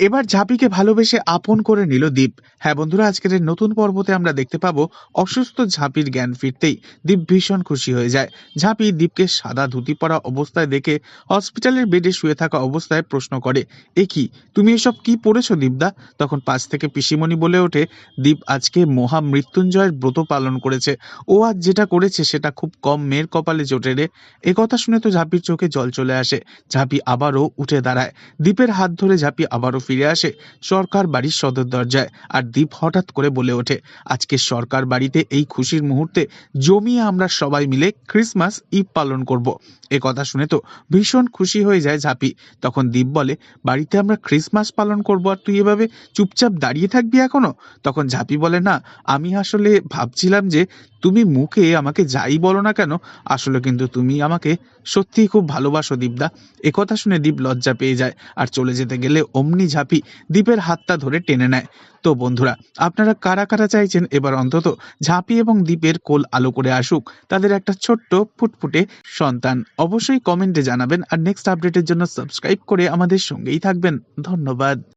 এবার ঝাঁপিকে ভালোবেসে আপন করে নিল দীপ। হ্যাঁ বন্ধুরা, আজকের এই নতুন পর্বতে আমরা দেখতে পাবো অসুস্থ ঝাঁপির জ্ঞান ফিরতেই। দীপ ভীষণ খুশি হয়ে যায়। ঝাঁপি দীপকে সাদা ধুতি পরা অবস্থায় দেখে হসপিটালের বেডে শুয়ে থাকা অবস্থায় প্রশ্ন করে, এ কি? তুমি এসব কি পড়েছো দীপদা? তখন পাশ থেকে পিসিমণি বলে ওঠে, দীপ আজকে মহা মৃত্যুঞ্জয়ের ব্রত পালন করেছে। ও আজ যেটা করেছে সেটা খুব কম মেয়ের কপালে জোটে রে। এ কথা শুনে তো ঝাঁপির চোখে জল চলে আসে। ঝাঁপি আবারও উঠে দাঁড়ায়। দীপের হাত ধরে ঝাঁপি আবারও ফিরে আসে সরকার বাড়ির সদর দরজায় আর দীপ হঠাৎ করে বলে ওঠে, আজকে সরকার বাড়িতে এই খুশির মুহূর্তে জমিয়ে আমরা সবাই মিলে ক্রিসমাস ঈদ পালন করব। এ কথা শুনে তো ভীষণ খুশি হয়ে যায় ঝাঁপি। তখন দীপ বলে, বাড়িতে আমরা ক্রিসমাস পালন করব আর তুই এভাবে চুপচাপ দাঁড়িয়ে থাকবি এখনও? তখন ঝাঁপি বলে, না, আমি আসলে ভাবছিলাম যে তুমি মুখে আমাকে যাই বলো না কেন, আসলে কিন্তু তুমি আমাকে সত্যিই খুব ভালোবাসো দীপদা। একথা শুনে দীপ লজ্জা পেয়ে যায় আর চলে যেতে গেলে অমনি ঝাঁপি দীপের হাতটা ধরে টেনে নেয়। তো বন্ধুরা, আপনারা কারা কারা চাইছেন? এবার অন্তত ঝাঁপি এবং দীপের কোল আলো করে আসুক। তাদের একটা ছোট্ট ফুটফুটে সন্তান। অবশ্যই কমেন্টে জানাবেন আর নেক্সট আপডেটের জন্য সাবস্ক্রাইব করে আমাদের সঙ্গেই থাকবেন। ধন্যবাদ।